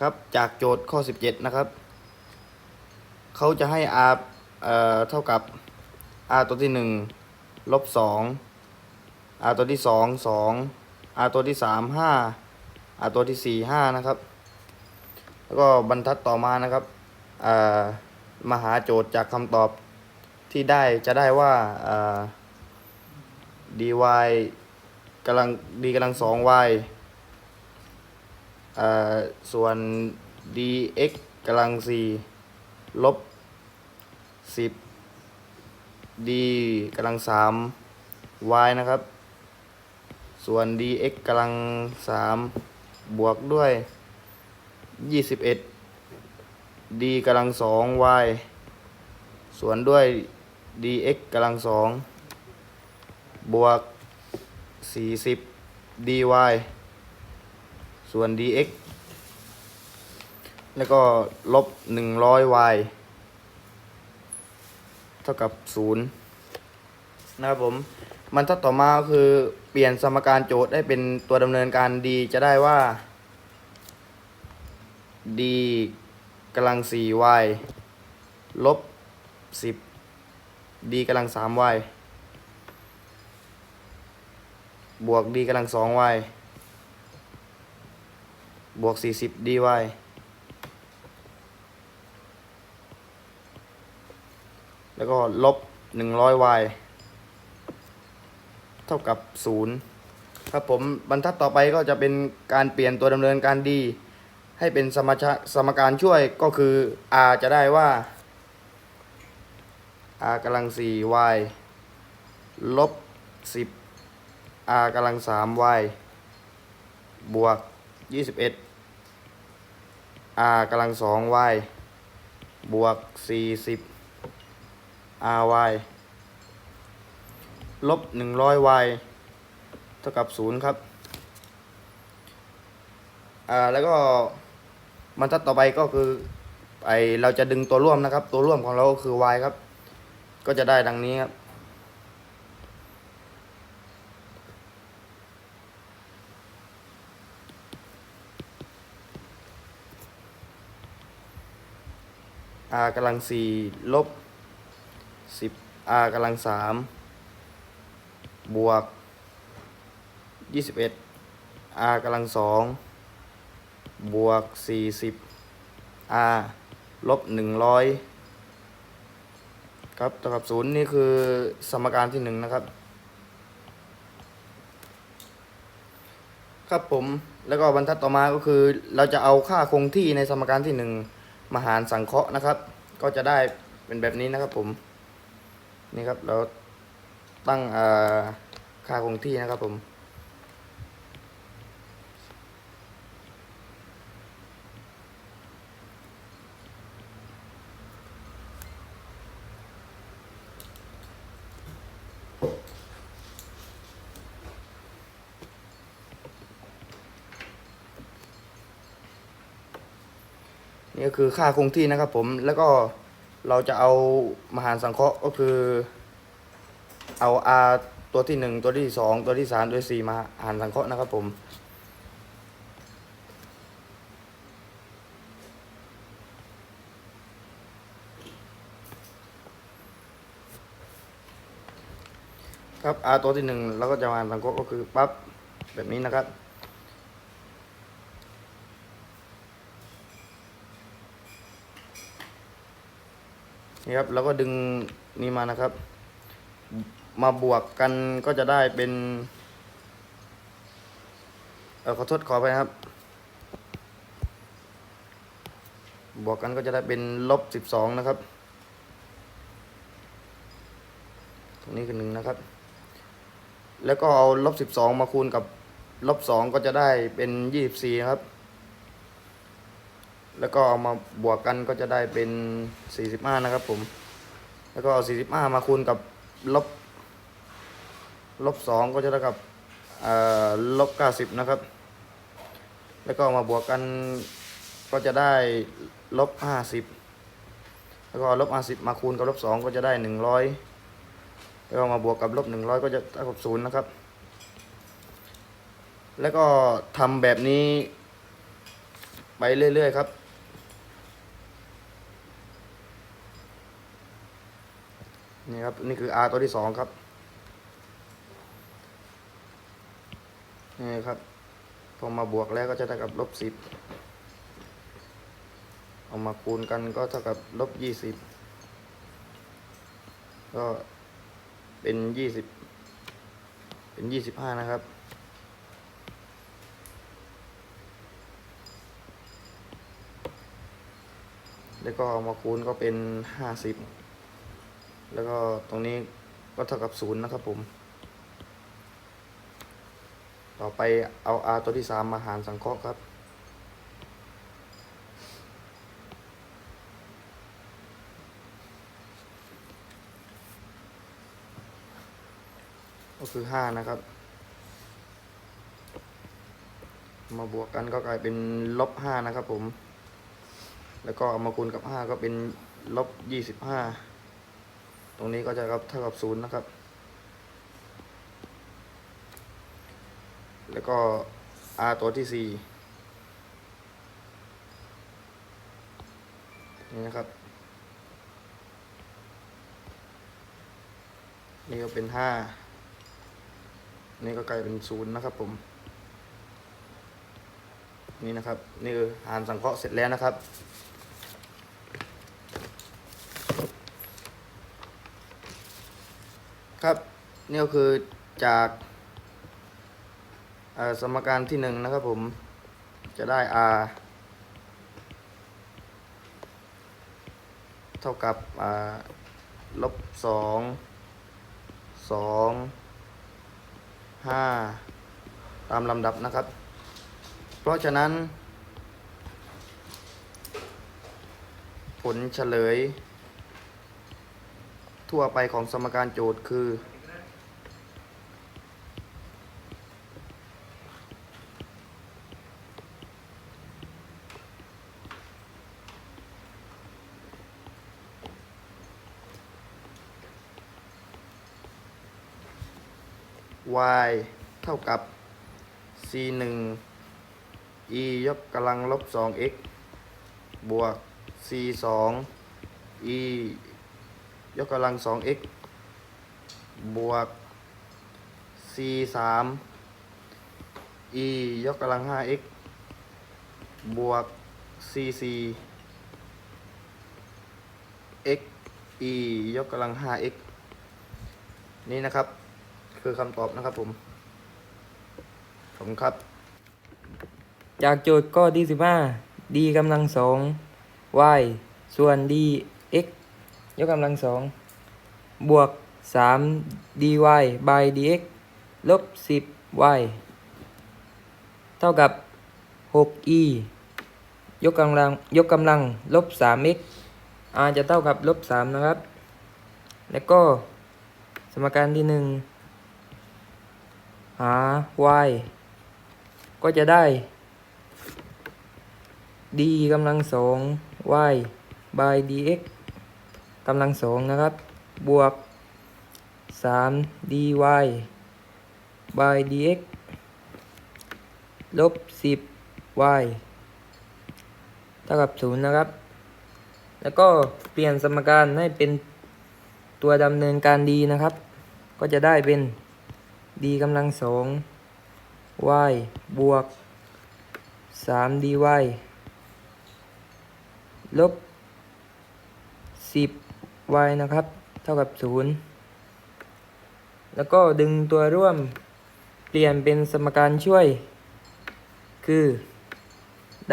ครับจากโจทย์ข้อ 17 นะครับ เขาจะให้ r เอ่อเท่ากับ r ตัวที่ 1 ลบ 2 r ตัวที่ 2 2 r ตัวที่ 3 5 r ตัวที่ 4 5 นะครับ แล้วก็บรรทัดต่อมานะครับอ่ามาหาโจทย์จากคำตอบที่ได้จะได้ว่าอ่า dy กำลัง d กำลัง 2y อ่า ส่วน dx กำลัง4ลบ10 d กำลัง3 y นะครับ ส่วน dx กำลัง3บวกด้วย21 d กำลัง2 y ส่วนด้วย dx กำลัง2บวก 40 dy ส่วน dx แล้วก็ลบ 100y เท่ากับ 0 นะครับผม บรรทัดต่อมาก็คือเปลี่ยนสมการโจทย์ให้เป็นตัวดำเนินการ d จะได้ว่า d กำลัง 4y ลบ 10 d กำลัง 3y บวก d กำลัง 2y บวก 40 dy แล้วก็ลบ 100y เท่ากับ 0 ครับผมบรรทัดต่อไปก็จะเป็นการเปลี่ยนตัวดำเนินการดี ให้เป็นสมชสมการช่วยก็คือ r จะได้ว่า r กำลัง 4y ลบ 10 r กำลัง 3y บวก 21 r กำลัง 2y บวก40 ry ลบ 100y เท่ากับ0ครับ อ่า แล้วก็บรรทัดต่อไปก็คือไอเราจะดึงตัวร่วมนะครับ ตัวร่วมของเราก็คือ y ครับ ก็จะได้ดังนี้ครับ r กำลัง4ลบ10 r กำลัง3บวก21 r กำลัง2บวก40 r ลบ100ครับเท่ากับ0นี่คือสมการที่1นะครับ ครับผมแล้วก็บรรทัดต่อมาก็คือเราจะเอาค่าคงที่ในสมการที่1 มาหารสังเคราะห์นะครับ ก็จะได้เป็นแบบนี้นะครับผมนี่ครับเราตั้งค่าคงที่นะครับผม คือค่าคงที่นะครับผมแล้วก็เราจะเอามาหารสังเคราะห์ก็คือ เอา r ตัวที่หนึ่งตัวที่สองตัวที่สามตัวที่สี่มาหารสังเคราะห์นะครับผมครับ r ตัวที่หนึ่งเราก็จะมาหารสังเคราะห์ก็คือปั๊บแบบนี้นะครับ นี่ครับแล้วก็ดึงนี่มานะครับ มาบวกกันก็จะได้เป็นเออขอโทษขอไปครับ บวกกันก็จะได้เป็นลบสิบสองนะครับ ตรงนี้คือหนึ่งนะครับ แล้วก็เอาลบสิบสองมาคูณกับลบสองก็จะได้เป็นยี่สิบสี่ครับ แล้วก็เอามาบวกกันก็จะได้เป็น 45 นะครับผม แล้วก็เอา45 มาคูณกับลบลบ 2 ก็จะเท่ากับเอ่อลบ 90 นะครับ แล้วก็เอามาบวกกันก็จะได้ลบ 50 แล้วก็เอาลบ 50 มาคูณกับลบ 2 ก็จะได้ 100 แล้วก็มาบวกกับลบ 100 ก็จะเท่ากับ0นะครับ แล้วก็ทำแบบนี้ไปเรื่อย ๆ ครับ นี่ครับนี่คือ r ตัวที่สองครับนี่ครับพอมาบวกแล้วก็จะเท่ากับลบสิบเอามาคูณกันก็เท่ากับลบยี่สิบก็เป็นยี่สิบเป็นยี่สิบห้านะครับแล้วก็เอามาคูณก็เป็นห้าสิบ แล้วก็ตรงนี้ก็เท่ากับศูนย์นะครับผม ต่อไปเอา r ตัวที่สามมาหารสังเคราะห์ครับ ก็คือห้านะครับ มาบวกกันก็กลายเป็นลบห้านะครับผม แล้วก็เอามาคูณกับห้าก็เป็นลบยี่สิบห้า ตรงนี้ก็จะกับเท่ากับศูนย์นะครับ แล้วก็ r ตัวที่สี่นี่นะครับนี่ก็เป็นห้านี่ก็กลายเป็นศูนย์นะครับผม นี่นะครับ นี่คือหารสังเคราะห์เสร็จแล้วนะครับ นี่ก็คือจากสมการที่หนึ่งนะครับผมจะได้ r เท่ากับลบสองสองห้าตามลำดับนะครับ เพราะฉะนั้น ผลเฉลย ทั่วไปของสมการโจทย์คือ y เท่ากับ c 1 e ยกกำลังลบ 2x บวก c 2 e ยกกำลัง 2x บวก c 3 e ยกกำลัง 5x บวก c 4 x e ยกกำลัง 5x นี่นะครับ คือคำตอบนะครับผมผมครับ จากโจทย์ข้อที่สิบห้า d กำลังสอง y ส่วน d x ยกกำลังสอง บวกสาม dy by dx ลบสิบ y เท่ากับหก e ยกกำลังยกกำลังลบสาม x r จะเท่ากับลบสามนะครับ แล้วก็สมการที่หนึ่ง หา y ก็จะได้ d กำลังสอง y by dx กำลังสองนะครับ บวกสาม dy by dx ลบสิบ y เท่ากับศูนย์นะครับ แล้วก็เปลี่ยนสมการให้เป็นตัวดำเนินการดีนะครับ ก็จะได้เป็น d กำลังสอง y บวกสาม dy ลบสิบ y นะครับ เท่ากับศูนย์แล้วก็ดึงตัวร่วมเปลี่ยนเป็นสมการช่วย คือ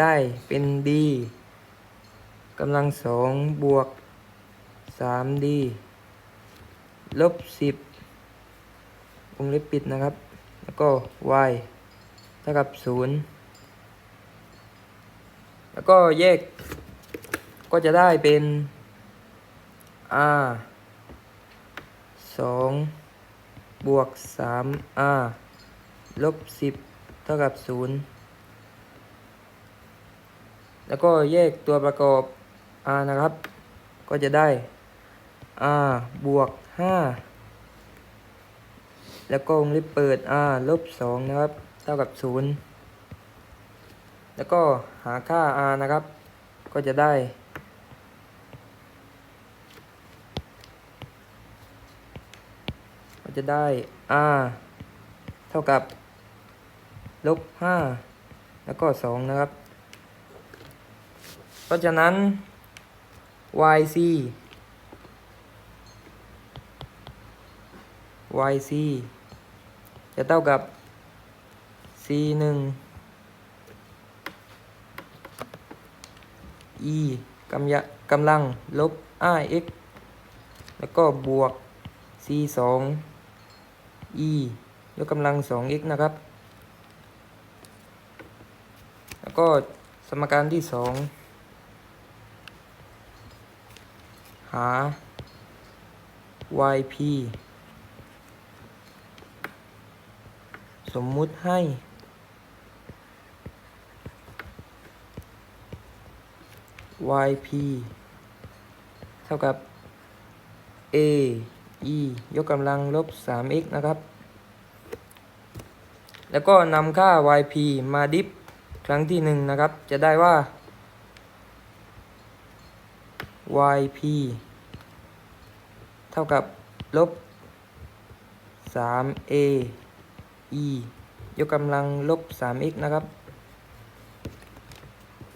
ได้เป็น d กำลังสองบวกสาม d ลบสิบ วงเล็บปิดนะครับ แล้วก็ y เท่ากับศูนย์แล้วก็แยก ก็จะได้เป็น r สองบวกสาม r ลบสิบเท่ากับศูนย์แล้วก็แยกตัวประกอบ r นะครับ ก็จะได้ r บวกห้า แล้วก็วงเล็บเปิด r ลบสองนะครับ เท่ากับศูนย์แล้วก็หาค่า r นะครับ ก็จะได้ก็จะได้ r เท่ากับลบ5แล้วก็2นะครับ เพราะฉะนั้น yc yc จะเท่ากับ c 1 e กำยะกำลังลบ ix แล้วก็บวก c 2 e ยกกำลัง 2x นะครับ แล้วก็สมการที่ 2 หา yp สมมุติให้ yp เท่ากับ a e ยกกำลังลบ 3x นะครับ แล้วก็นำค่า yp มาดิฟครั้งที่ 1 นะครับ จะได้ว่า yp เท่ากับลบ 3a e ยกกำลังลบ 3x นะครับ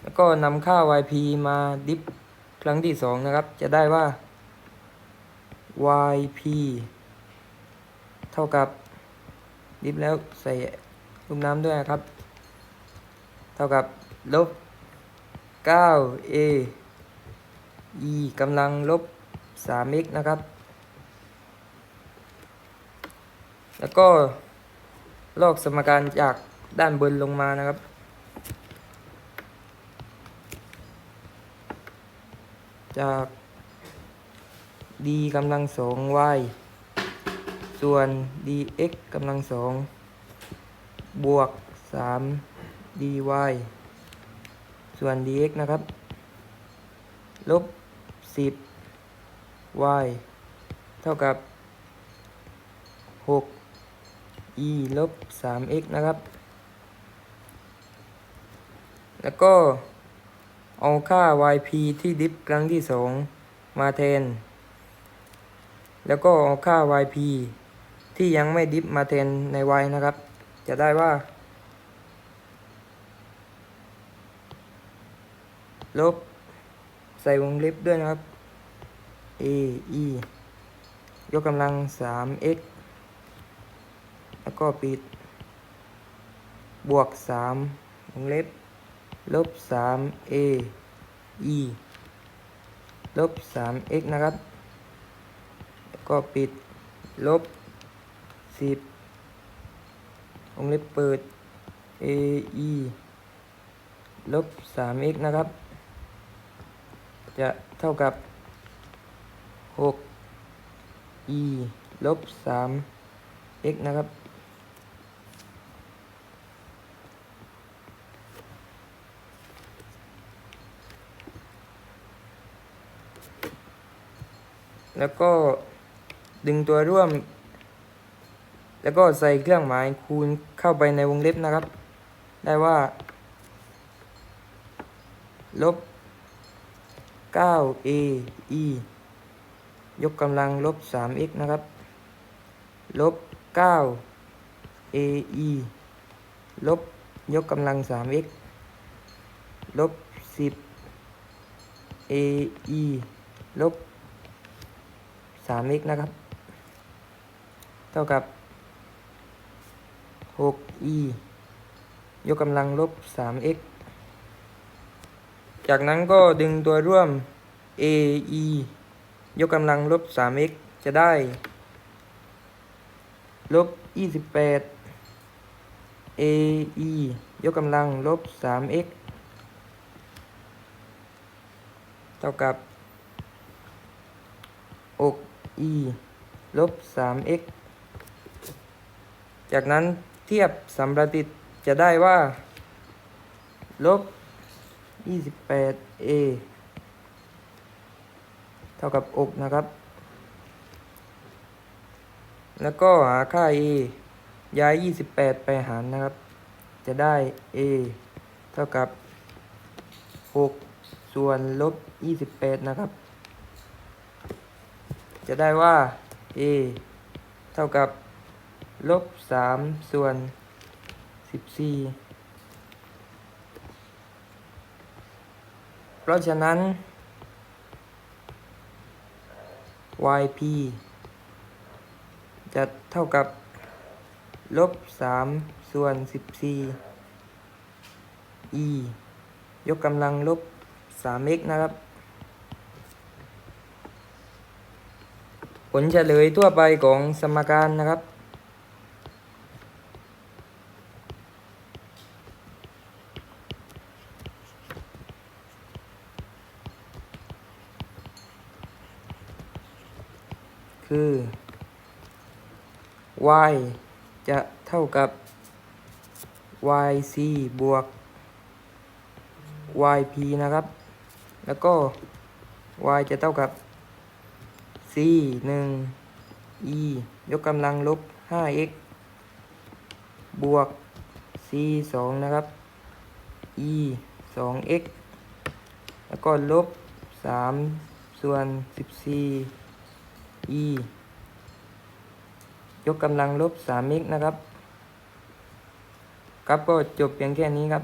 แล้วก็นำค่า yp มาดิฟครั้งที่ 2 นะครับ จะได้ว่า yp เท่ากับดิฟแล้วใส่ลูกน้ำด้วยครับ เท่ากับลบ 9a e กำลังลบ 3x นะครับ แล้วก็ ลอกสมการจากด้านบนลงมานะครับ จาก d กำลังสอง y ส่วน dx กำลังสอง บวก 3 dy ส่วน dx นะครับ ลบ 10 y เท่ากับ 6 e ลบ 3x นะครับ แล้วก็เอาค่า yp ที่ดิฟครั้งที่ 2 มาแทน แล้วก็เอาค่า yp ที่ยังไม่ดิฟมาแทนใน y นะครับ จะได้ว่า ลบ ใส่วงเล็บด้วยนะครับ a e ยกกำลัง 3x แล้วก็ปิด บวก3วงเล็บ ลบ 3a e ลบ 3x นะครับ แล้วก็ปิด ลบ10วงเล็บเปิด a e ลบ 3x นะครับ จะเท่ากับ 6 e ลบ 3 x นะครับ แล้วก็ดึงตัวร่วม แล้วก็ใส่เครื่องหมายคูณเข้าไปในวงเล็บนะครับ ได้ว่า ลบ 9a e ยกกำลังลบ 3x นะครับ ลบ 9 a e ลบ ยกกำลัง 3x ลบ 10 a e ลบ 3x นะครับ เท่ากับ 6e ยกกำลังลบ 3x จากนั้นก็ดึงตัวร่วม a e ยกกำลังลบ 3x จะได้ลบ28 a e ยกกำลังลบ 3x เท่ากับอก e ลบ 3x จากนั้นเทียบสัมประติดจะได้ว่า ลบ 28a เท่ากับอกนะครับ แล้วก็หาค่า a ย้าย 28 ไปหารนะครับ จะได้ a เท่ากับ 6 ส่วนลบ 28 นะครับ จะได้ว่า a เท่ากับลบ3ส่วน14เพราะฉะนั้น yp จะเท่ากับลบ3ส่วน14 e ยกกำลังลบ 3x นะครับ ผลเฉลยทั่วไปของสมการนะครับ คือ y จะเท่ากับ yc บวก yp นะครับ แล้วก็ y จะเท่ากับ c 1 e ยกกำลังลบ 5x บวก c 2นะครับ e 2x แล้วก็ลบ 3 ส่วน 14 e ยกกำลังลบ 3x นะครับ ครับก็จบเพียงแค่นี้ครับ